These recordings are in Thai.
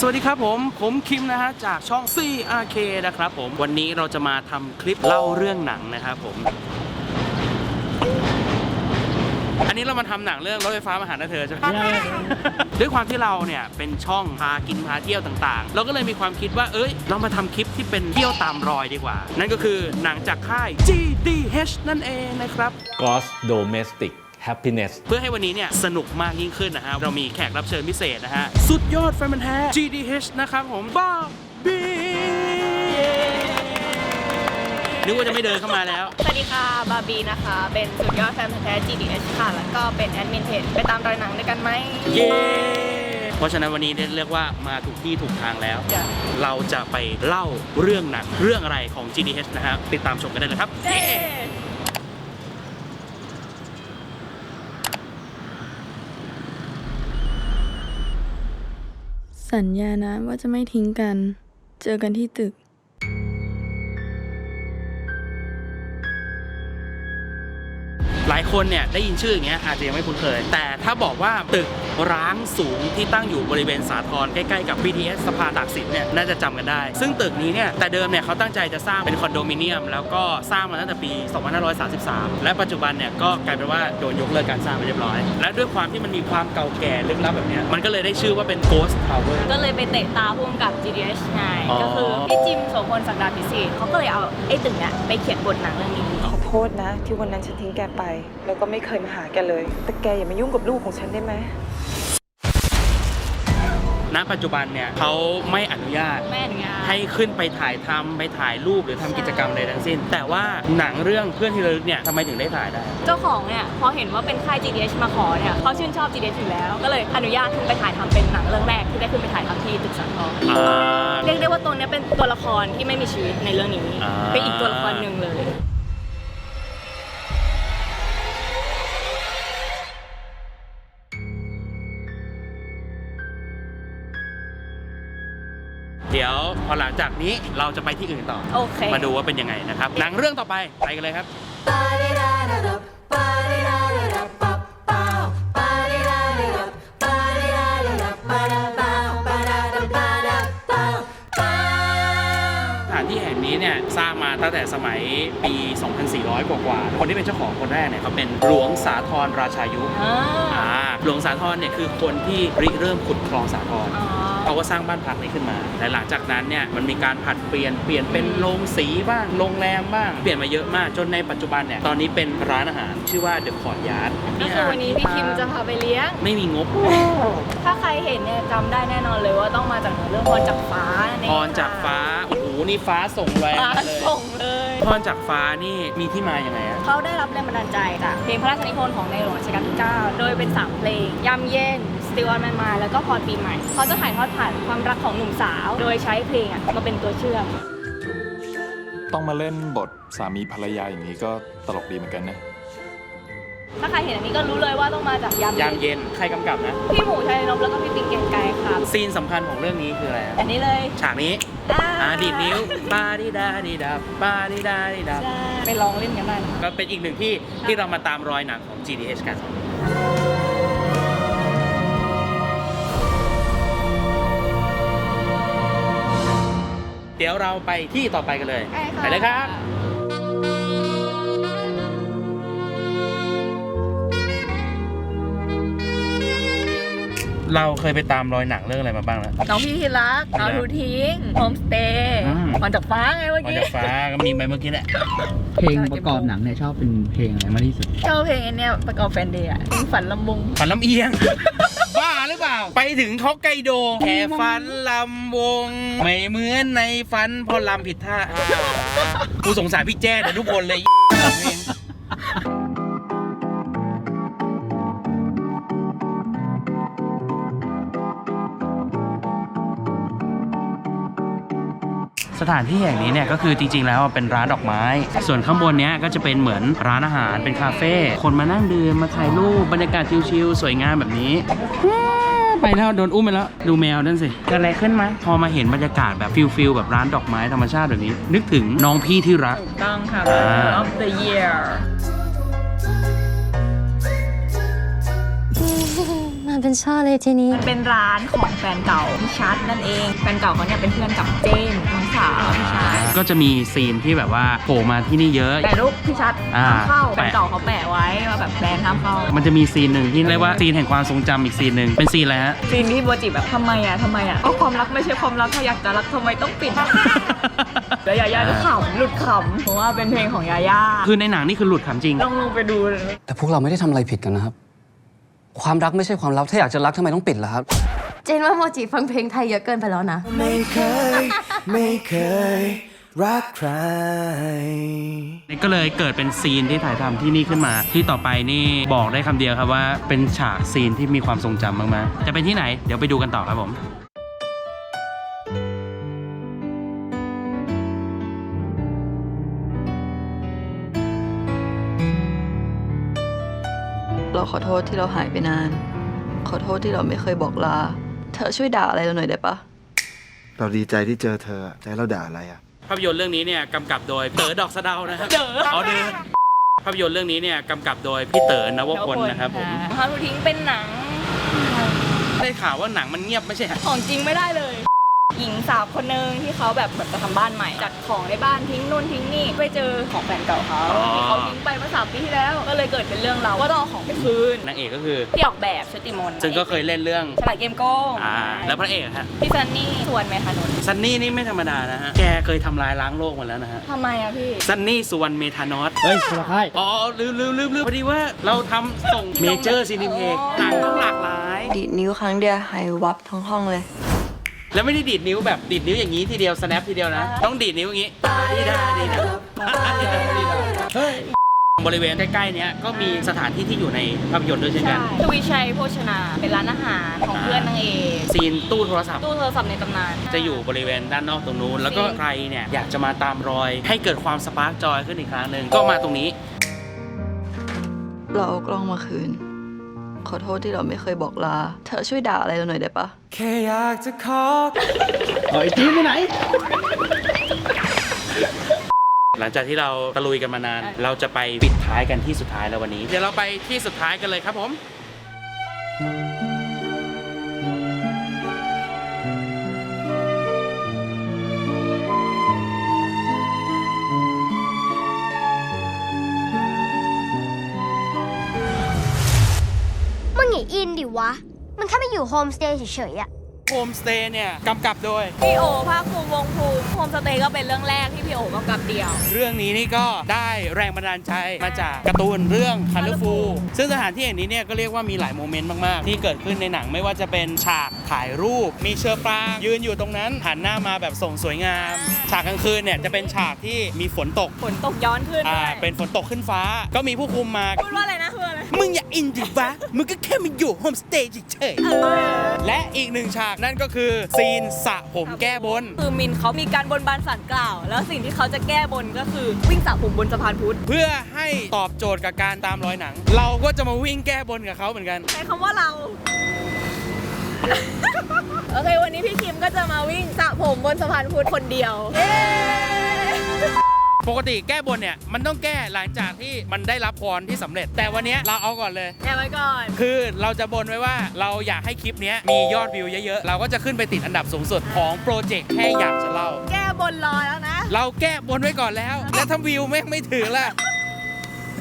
สวัสดีครับผม ผมคิมนะฮะจากช่อง CRK นะครับผม วันนี้เราจะมาทำคลิปเล่าเรื่องหนังนะครับผม อันนี้เรามาทำหนังเรื่องรถไฟฟ้ามาหาหน้าเธอใช่ไหม ด้วยความที่เราเนี่ยเป็นช่องพากินพาเที่ยวต่างๆ เราก็เลยมีความคิดว่า เอ้ย เรามาทำคลิปที่เป็นเที่ยวตามรอยดีกว่า นั่นก็คือหนังจากค่าย GDH นั่นเองนะครับ Gross Domestic Happiness เพื่อให้วันนี้เนี่ยสนุกมากยิ่งขึ้นนะฮะเรามีแขกรับเชิญพิเศษนะฮะ สุดยอดแฟนมันธุ์แท้ GDH นะครับผมบ้าบีนึกว่าจะไม่เดินเข้ามาแล้ว สวัสดีค่ะ บาร์บีนะคะ เป็นสุดยอดแฟนพันธุ์แท้ GDH ค่ะ แล้วก็เป็นแอดมินเพจไปตามรอยหนังด้วยกันไหมเย้เพราะฉะนั้นวันนี้เรียกว่ามาถูกที่ถูกทางแล้ว จ้ะ เราจะไปเล่าเรื่องหนังเรื่องอะไรของ GDH นะฮะติดตามชมกันได้เลยครับ เย้ สัญญานะว่าจะไม่ทิ้งกัน เจอกันที่ตึกายคนเนี่ยได้ยินชื่ออย่างเงี้ยอาจจะยังไม่คุ้นเคย แต่ถ้าบอกว่าตึกร้างสูงที่ตั้งอยู่บริเวณสาทรใกล้ๆกับ BTS สภาตากสินเนี่ยน่าจะจำกันได้ ซึ่งตึกนี้เนี่ยแต่เดิมเนี่ยเขาตั้งใจจะสร้างเป็นคอนโดมิเนียม แล้วก็สร้างมาตั้งแต่ปี 2533 และปัจจุบันเนี่ยก็กลายเป็นว่าโดนยกเลิกการสร้างไปเรียบร้อย และด้วยความที่มันมีความเก่าแก่ลึกลับแบบเนี้ยมันก็เลยได้ชื่อว่าเป็น Ghost Tower ก็เลยไปเตะตาพ่วงกับ GDH ไงอ๋อก็คือพี่จิมโสพลศักดาพิเศษเขาก็เลยเอาไอ้ตึกเนี้ยไปเขียนบทหนังเรื่องนี้ขอ โทษนะ ที่วันนั้นฉันทิ้งแกไป แล้วก็ไม่เคยมาหาแกเลย แต่แกอย่ามายุ่งกับลูกของฉันได้ไหมณปัจจุบันเนี่ยเขาไม่อนุญาต แม่อนุญาตให้ขึ้นไปถ่ายทำไปถ่ายรูปหรือทำกิจกรรมใดทั้งสิ้น แต่ว่าหนังเรื่องเพื่อนที่ระลึกเนี่ยทำไมถึงได้ถ่ายได้ เจ้าของเนี่ยพอเห็นว่าเป็นค่าย GDH มาขอเนี่ยเขาชื่นชอบ GDH อยู่แล้ว ก็เลยอนุญาตขึ้นไปถ่ายทำเป็นหนังเรื่องแรกที่ได้ขึ้นไปถ่ายทำที่ตึกสังทองอ่า เรียกได้ว่าตัวเนี้ยเป็นตัวละครที่ไม่มีชีวิตในเรื่องนี้ อ่า เป็นอีกตัวละครหนึ่งเลย เดี๋ยวพอหลังจากนี้เราจะไปที่อื่นต่อ โอเค มาดูว่าเป็นยังไงนะครับ หนังเรื่องต่อไปไปกันเลยครับ สถานที่แห่งนี้เนี่ยสร้างมาตั้งแต่สมัยปี 2400 กว่าๆคนที่เป็นเจ้าของคนแรกเนี่ยเขาเป็นหลวงสาธรราชายุอ่าอ่าหลวงสาธรเนี่ยคือคนที่ริเริ่มขุดคลองสาธร อ๋อ เขาก็สร้างบ้านพักนี้ขึ้นมาและหลังจากนั้นเนี่ยมันมีการผัดเปลี่ยนเปลี่ยนเป็นโรงสีบ้างโรงแรมบ้างเปลี่ยนมาเยอะมากจนในปัจจุบันเนี่ยตอนนี้เป็นร้านอาหารชื่อว่า The Courtyard ก็คือวันนี้พี่คิมจะพาไปเลี้ยง ไม่มีงบ ถ้าใครเห็นเนี่ยจำได้แน่นอนเลยว่าต้องมาจากเรื่องพรจากฟ้านั่นเองพรจากฟ้าโอ้โหนี่ฟ้าส่งแรงฟ้าเลยส่งเลยพรจากฟ้านี่มีที่มาอย่างไงอะเขาได้รับแรงบันดาลใจจากเพลงพระราชนิพนธ์ของในหลวงรัชกาลที่ 9 โดยเป็น3เพลงยามเย็นส ติวันแมนมา แล้วก็พรปีใหม่เขาจะถ่ายทอดผ่านความรักของหนุ่มสาว โดยใช้เพลงอะมาเป็นตัวเชื่อม ต้องมาเล่นบทสามีภรรยาอย่างนี้ก็ตลกดีเหมือนกันนะ ถ้าใครเห็นอันนี้ก็รู้เลยว่าต้องมาจากยามยามเย็นเย็นใครกำกับนะ พี่หมูชัยนพแล้วก็พี่ปิ๊กเกรียงไกรครับ ซีนสำคัญของเรื่องนี้คืออะไรอะอันนี้เลยฉากนี้อ่าดีดนิ้วปาดิดาดิดาปาดิดาดิดาใช่ไปลองเล่นกันได้นะก็เป็นอีกหนึ่งที่ที่เรามาตามรอยหนังของ GDH กัน เดี๋ยวเราไปที่ต่อไปกันเลยได้ค่ะไปเลยครับ เราเคยไปตามรอยหนังเรื่องอะไรมาบ้างแล้ว น้องพี่ที่รักน้องทูทิ้งโฮมสเตย์อืมพรจากฟ้าไงเมื่อมากี้ จากฟ้าก็มีไปเมื่อกี้แหละ เพลงประกอบหนังเนี่ยชอบเป็นเพลงอะไรมากที่สุด ชอบเพลงอันเนี้ยประกอบแฟนเดย์อะเพลงฝันลำบงฝันลำเอียงบ้าห รือเปล่า ไปถึงฮอกไกโดแค่ฝันลำวง ไม่เหมือนในฝันเพอลำผิดท่ากูสงสารพี่แจ้เดี๋ยวทุกคนเลยสถานที่แห่งนี้เนี่ยก็คือจริงๆ แล้วเป็นร้านดอกไม้ ส่วนข้างบนเนี้ยก็จะเป็นเหมือนร้านอาหารเป็นคาเฟ่ คนมานั่งดื่มมาถ่ายรูปบรรยากาศชิลๆ สวยงามแบบนี้ ไปแล้วโดนอุ้มไปแล้ว ดูแมวนั่นสิเกิดอะไรขึ้นไหมพอมาเห็นบรรยากาศแบบฟิลฟิลแบบร้านดอกไม้ธรรมชาติแบบนี้ นึกถึงน้องพี่ที่รัก ถูกต้องค่ะอ่า of the year าำเป็นช่อเลยทีนี้ มันเป็นร้านของแฟนเก่าพี่ชัดนั่นเอง แฟนเก่าเขาเนี่ยเป็นเพื่อนกับเจนน้องสาวพี่ชัดก็จะมีซีนที่แบบว่าโผล่มาที่นี่เยอะ แต่รูปพี่ชัดอ่า ห้ามเข้าแฟแปะนเก่าเขาแปะไว้ว่าแบบแบรนด์ห้ามเข้ามันจะมีซีนหนึ่งที่เรียกว่าซีนแห่งความทรงจำอีกซีนหนึ่งเป็นซีนอะไรฮะ ซีนที่โบจิแบบทำไมอะทำไมอะก็ความรักไม่ใช่ความรักถ้าอยากจะรักทำไมต้องปิด แล้วยาย่าก็ขำหลุดขำเพราะว่าเป็นเพลงของยาย่าคือในหนังนี่คือหลุดขำจริง ลองลงไปดูเลยแต่พวกเราไม่ได้ทำอะไรผิดกันนะครับ ความรักไม่ใช่ความลับ ถ้าอยากจะรักทำไมต้องปิดล่ะครับ เจนว่าโมจิฟังเพลงไทยเยอะเกินไปแล้วนะ ไม่เคย ไม่เคย รักใคร นี่ก็เลยเกิดเป็นซีนที่ถ่ายทำที่นี่ขึ้นมา ที่ต่อไปนี่บอกได้คำเดียวครับว่าเป็นฉากซีนที่มีความทรงจำมากๆจะเป็นที่ไหน เดี๋ยวไปดูกันต่อครับผม ขอโทษที่เราหายไปนาน ขอโทษที่เราไม่เคยบอกลา เธอช่วยด่าอะไรเราหน่อยได้ปะเราดีใจที่เจอเธอใจะให้เราด่าอะไรอะ ภาพยนตร์เรื่องนี้เนี่ยกำกับโดยเต๋อดอกสะเดานะครับเด๋ออ๋อเด๋อภาพยนตร์เรื่องนี้เนี่ยกำกับโดยพี่เต๋อนวพลนะครับผมฮารุทิ้งเป็นหนัง ได้ข่าวว่าหนังมันเงียบไม่ใช่เหรอของจริงไม่ได้เลยหญิง สาวคนหนึ่งที่เขาแบบเหมือนจะทำบ้านใหม่จัดของในบ้านทิ้งนู่นทิ้งนี่ไปเจอของแฟนเก่าเขาที่เขาทิ้งไปเมื่อสามปีที่แล้วก็เลยเกิดเป็นเรื่องราวว่าต้องเอาของไปคืนนางเอกก็คือ ที่ออกแบบชุติมนต์ซึ่งก็เคยเล่นเรื่อง ฉลาดเกมโกงอ่า แล้วพระเอกอะฮะ พี่ซันนี่ชวนไหมคะนนท์ซันนี่นี่ไม่ธรรมดานะฮะ แกเคยทำลายล้างโลกมาแล้วนะฮะ ทำไมอะพี่ ซันนี่สุวรรณเมธานอส เฮ้ยสวัสดีอ๋อ ลืมลืมลืมลืมพอดีว่าเราทำส่งเมเจอร์ซีนิเพกหนังต้องหลากหลาย ดีดนิ้วครั้งเดียวหายวับทั้งห้องเลย แล้วไม่ได้ดีดนิ้วแบบดีดนิ้วอย่างนี้ทีเดียว snap ทีเดียวนะ ต้องดีดนิ้วอย่างนี้ดีดาดีดาเฮ้ยบริเวณใกล้ๆเนี้ยก็มีสถานที่ที่อยู่ในภาพยนตร์ด้วยเช่นกัใช่นทวีชัยโภชนา เป็นร้านอาหารของเพื่อนนางเอกซีนตู้โทรศัพท์ ตู้โทรศัพท์ในตำนาน จะอยู่บริเวณด้านนอกตรงนู้น แล้วก็ใครเนี่ยอยากจะมาตามรอย ให้เกิดความสปาร์กจอยขึ้นอีกครั้งหนึ่งก็มาตรงนี้ เราเอากล้องมาคืน ขอโทษที่เราไม่เคยบอกลา เธอช่วยด่าอะไรเราหน่อยได้ปะแค่อยากจะขอเฮ้ยจีนไปไหน หลังจากที่เราตะลุยกันมานาน เราจะไปปิดท้ายกันที่สุดท้ายแล้ววันนี้ เดี๋ยวเราไปที่สุดท้ายกันเลยครับผม อย่าอินดิวะ มันแค่มาอยู่โฮมสเตย์เฉยๆอะโฮมสเตย์เนี่ยกำกับโดย พี่โอภาคภูมิวงศ์ภูมิโฮมสเตย์ก็เป็นเรื่องแรกที่พี่โอก็กลับเดียว เรื่องนี้นี่ก็ได้แรงบันดาลใจมาจากการ์ตูนเรื่อง Colorful ซึ่งสถานที่แห่งนี้เนี่ยก็เรียกว่ามีหลายโมเมนต์มาก ๆ ที่เกิดขึ้นในหนังไม่ว่าจะเป็นฉากถ่ายรูป มีเชอร์ปรางยืนอยู่ตรงนั้นหันหน้ามาแบบส่งสวยงาม ฉากกลางคืนเนี่ยจะเป็นฉากที่มีฝนตกฝนตกย้อนขึ้นอ่าด้วยเป็นฝนตกขึ้นฟ้า ก็มีผู้คุมมา พูดว่าอะไรนะคืออะไร มึงอย่าอินดิวะ มึงก็แค่มาอยู่โฮมสเตย์เฉยๆและอีกหนึ่งฉากนั่นก็คือซีนสระผมแก้บน คือมินเขามีการบนบานสารกล่าว แล้วสิ่งที่เขาจะแก้บนก็คือวิ่งสระผมบนสะพานพุทธเพื่อให้ตอบโจทย์กับการตามรอยหนัง เราก็จะมาวิ่งแก้บนกับเขาเหมือนกันใช้คำว่าเราโอเค วันนี้พี่คิมก็จะมาวิ่งสระผมบนสะพานพุทธคนเดียวเย้ ปกติแก้บนเนี่ยมันต้องแก้หลังจากที่มันได้รับพรที่สำเร็จ แต่วันเนี้ยเราเอาก่อนเลยแก้ไว้ก่อน คือเราจะบนไว้ว่าเราอยากให้คลิปเนี้ยมียอดวิวเยอะๆ เราก็จะขึ้นไปติดอันดับสูงสุดของโปรเจกต์แค่อยากจะเล่า แก้บนรอแล้วนะ เราแก้บนไว้ก่อนแล้ว แล้วถ้าวิวแม่งไม่ถึงล่ะ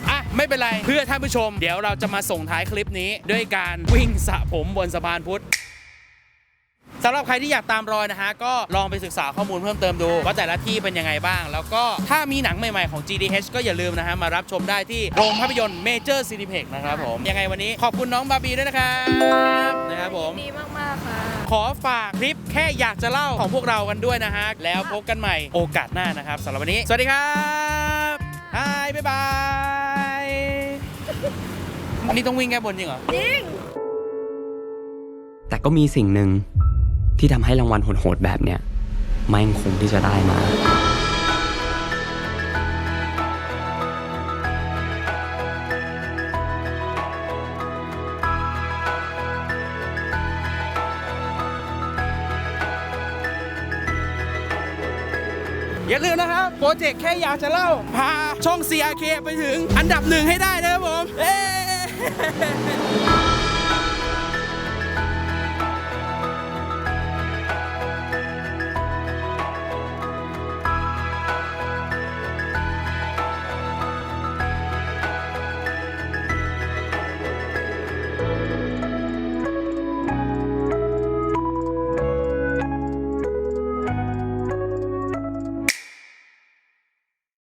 อะ ไม่เป็นไรเพื่อท่านผู้ชม เดี๋ยวเราจะมาส่งท้ายคลิปนี้ ด้วยการวิ่งสระผมบนสะพานพุทธสำหรับใครที่อยากตามรอยนะฮะก็ลองไปศึกษาข้อมูลเพิ่มเติมดูว่าแต่ละที่เป็นยังไงบ้าง แล้วก็ถ้ามีหนังใหม่ๆของ GDH ก็อย่าลืมนะฮะมารับชมได้ที่โรงภาพยนตร์เมเจอร์ซีนิเพ็กนะครับผมยังไงวันนี้ขอบคุณน้องบาร์บีด้วยนะครับนะครับผม ดีมาก ๆ ค่ะ ขอฝากคลิปแค่อยากจะเล่าของพวกเรากันด้วยนะฮะ แล้วพบกันใหม่โอกาสหน้านะครับสำหรับวันนี้ สวัสดีครับบายบ๊ายบายนี่ต้องวิ่งแก้บนจริงเหรอ แต่ก็มีสิ่งหนึ่ง ที่ทำให้รางวัลโหดๆแบบเนี้ยไม่คงที่จะได้มาอย่าลืมนะครับ โปรเจกต์แค่อยากจะเล่า พาช่อง CRK ไปถึงอันดับหนึ่งให้ได้นะครับผม เอ้